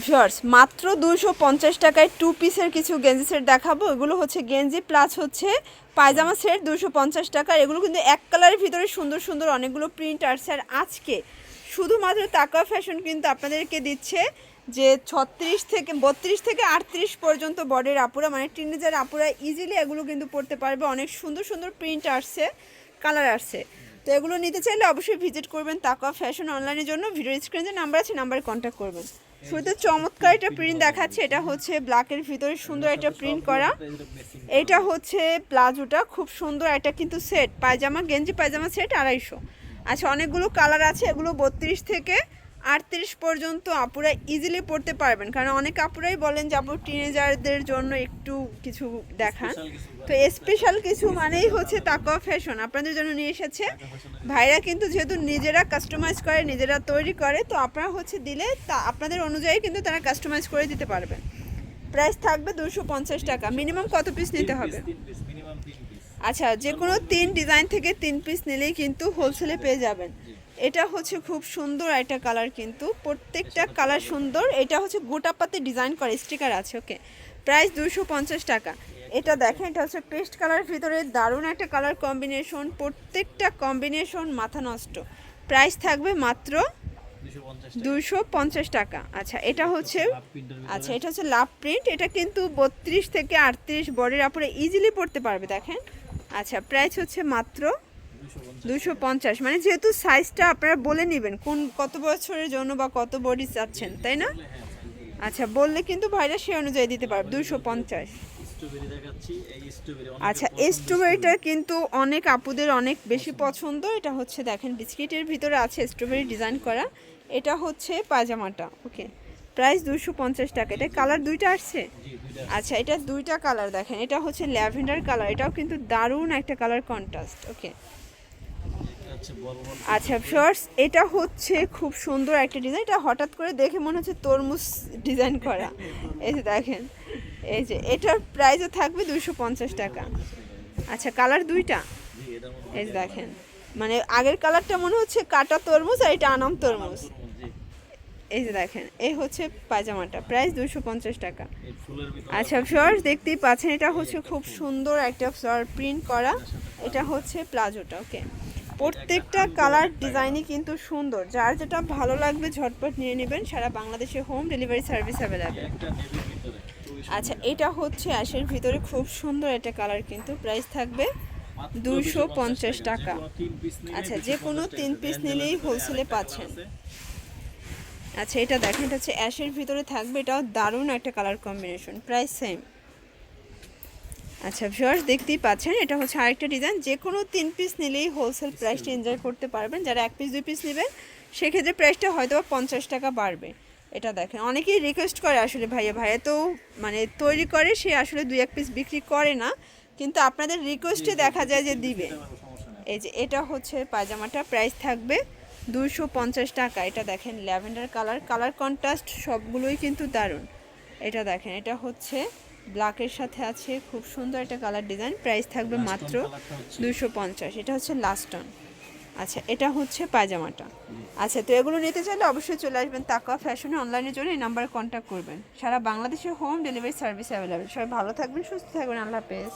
Viewers, মাত্র দুশো পঞ্চাশ টাকায় টু পিসের কিছু গেঞ্জি সেট দেখাবো। এগুলো হচ্ছে গেঞ্জি প্লাস হচ্ছে পায়জামা সেট দুশো পঞ্চাশ টাকার এগুলো কিন্তু এক কালারের ভিতরে সুন্দর সুন্দর অনেকগুলো প্রিন্ট আসছে আর আজকে শুধুমাত্র টাকা ফ্যাশন কিন্তু আপনাদেরকে দিচ্ছে যে ছত্রিশ থেকে বত্রিশ থেকে আটত্রিশ পর্যন্ত বডির আপুরা মানে টিনেজার আপুরা ইজিলি এগুলো কিন্তু পড়তে পারবে। অনেক সুন্দর সুন্দর প্রিন্ট আসছে কালার আসছে তো এগুলো নিতে চাইলে অবশ্যই ভিজিট করবেন তাকা ফ্যাশন অনলাইনের জন্য। ভিডিও স্ক্রিনে যে নাম্বার আছে নাম্বারে কন্ট্যাক্ট করবেন। শুরুতে চমৎকার একটা প্রিন্ট দেখাচ্ছে, এটা হচ্ছে ব্ল্যাকের ভিতরে সুন্দর একটা প্রিন্ট করা। এটা হচ্ছে প্লাজোটা, খুব সুন্দর একটা কিন্তু সেট পায়জামা, গেঞ্জি, পায়জামা সেট আড়াইশো। আচ্ছা অনেকগুলো কালার আছে, এগুলো বত্রিশ থেকে আটত্রিশ পর্যন্ত আপুরা ইজিলি পড়তে পারবেন। কারণ অনেক আপুরাই বলেন যে আপু টিনেজারদের জন্য একটু কিছু দেখান। তো স্পেশাল কিছু মানেই হচ্ছে তাকওয়া ফ্যাশন আপনাদের জন্য নিয়ে এসেছে। ভাইরা কিন্তু যেহেতু নিজেরা কাস্টমাইজ করে নিজেরা তৈরি করে তো আপনারা হচ্ছে দিলে তা আপনাদের অনুযায়ী কিন্তু তারা কাস্টমাইজ করে দিতে পারবেন। প্রাইস থাকবে দুশো পঞ্চাশ টাকা। মিনিমাম কত পিস নিতে হবে? আচ্ছা যে কোনো তিন ডিজাইন থেকে তিন পিস নিলেই কিন্তু হোলসেলে পেয়ে যাবেন। এটা হচ্ছে খুব সুন্দর একটা কালার কিন্তু। প্রত্যেকটা কালার সুন্দর। এটা হচ্ছে গোটা পাতে ডিজাইন করে স্টিকার আছে ওকে প্রাইস দুশো পঞ্চাশ টাকা। এটা দেখেন এটা হচ্ছে পেস্ট কালার ভিতরে দারুণ একটা কালার কম্বিনেশন প্রত্যেকটা কম্বিনেশন মাথা নষ্ট। প্রাইস থাকবে মাত্র দুশো পঞ্চাশ টাকা। আচ্ছা এটা হচ্ছে আচ্ছা এটা হচ্ছে লাভ প্রিন্ট এটা কিন্তু বত্রিশ থেকে আটত্রিশ বডির আপুরে ইজিলি পড়তে পারবে দেখেন। আচ্ছা প্রাইস হচ্ছে মাত্র দুশো পঞ্চাশ। মানে যেহেতু সাইজটা আপনারা বলে নেবেন কোন কত বছরের জন্য বা কত বডি চাচ্ছেন তাই না? আচ্ছা বললে কিন্তু ভাইরা সে অনুযায়ী দিতে পারবে দুশো পঞ্চাশ। আচ্ছা স্ট্রবেরিটা কিন্তু অনেক আপুদের অনেক বেশি পছন্দ। এটা হচ্ছে দেখেন বিস্কিটের ভিতরে আছে স্ট্রবেরি ডিজাইন করা। এটা হচ্ছে পায়জামাটা ওকে প্রাইস দুশো পঞ্চাশ টাকা। এটা কালার দুইটা আসছে? আচ্ছা এটা দুইটা কালার দেখেন। এটা হচ্ছে ল্যাভেন্ডার কালার এটাও কিন্তু দারুণ একটা কালার কন্ট্রাস্ট ওকে আচ্ছা শর্টস এটা হচ্ছে খুব সুন্দর একটা ডিজাইন এটা হঠাৎ করে দেখে মনে হচ্ছে তরমুজ ডিজাইন করা। এই যে দেখেন এই যে এটার প্রাইসও থাকবে দুশো পঞ্চাশ টাকা। আচ্ছা কালার দুইটা? এই যে দেখেন মানে আগের কালারটা মনে হচ্ছে কাটা তরমুজ আর এটা আনাম তরমুজ। এই যে দেখেন এই হচ্ছে পায়জামাটা প্রাইস দুশো পঞ্চাশ টাকা। আচ্ছা ফ্লোয়ার দেখতেই পাচ্ছেন এটা হচ্ছে খুব সুন্দর একটা ফ্লোয়ার প্রিন্ট করা। এটা হচ্ছে প্লাজোটা ওকে প্রত্যেকটা কালার ডিজাইনই কিন্তু সুন্দর। যার যেটা ভালো লাগবে ঝটপট নিয়ে নেবেন, সারা বাংলাদেশে হোম ডেলিভারি সার্ভিস অ্যাভেলেবেল আচ্ছা এটা হচ্ছে অ্যাশের ভিতরে খুব সুন্দর একটা কালার কিন্তু প্রাইস থাকবে দুশো পঞ্চাশ টাকা। আচ্ছা যে কোনো তিন পিস নিলেই হোলসেলে পাচ্ছেন। আচ্ছা এটা দেখেন, এটা হচ্ছে অ্যাশের ভিতরে থাকবে, এটাও দারুণ একটা কালার কম্বিনেশন প্রাইস সেম আচ্ছা ভিউয়ার্স দেখতেই পাচ্ছেন এটা হচ্ছে আরেকটা ডিজাইন যে কোনো তিন পিস নিলেই হোলসেল প্রাইসটা এনজয় করতে পারবেন। যারা এক পিস দুই পিস নেবেন সেক্ষেত্রে প্রাইসটা হয়তো বা পঞ্চাশ টাকা বাড়বে। এটা দেখেন অনেকেই রিকোয়েস্ট করে আসলে ভাইয়া ভাইয়া তো মানে তৈরি করে সে আসলে দুই এক পিস বিক্রি করে না। কিন্তু আপনাদের রিকোয়েস্টে দেখা যায় যে দিবে। এই যে এটা হচ্ছে পায়জামাটা প্রাইস থাকবে দুশো পঞ্চাশ টাকা। এটা দেখেন ল্যাভেন্ডার কালার কালার কন্ট্রাস্ট সবগুলোই কিন্তু দারুণ। এটা দেখেন এটা হচ্ছে ব্ল্যাকের সাথে আছে খুব সুন্দর একটা কালার ডিজাইন। প্রাইস থাকবে মাত্র দুশো পঞ্চাশ। এটা হচ্ছে লাস্টন আচ্ছা এটা হচ্ছে পায়জামাটা। আচ্ছা তো এগুলো নিতে চাইলে অবশ্যই চলে আসবেন তাকা ফ্যাশনে অনলাইনের জন্য এই নাম্বারে কন্ট্যাক্ট করবেন। সারা বাংলাদেশে হোম ডেলিভারি সার্ভিস অ্যাভেলেবেল সবাই ভালো থাকবেন সুস্থ থাকবেন। আল্লাহ হাফেজ।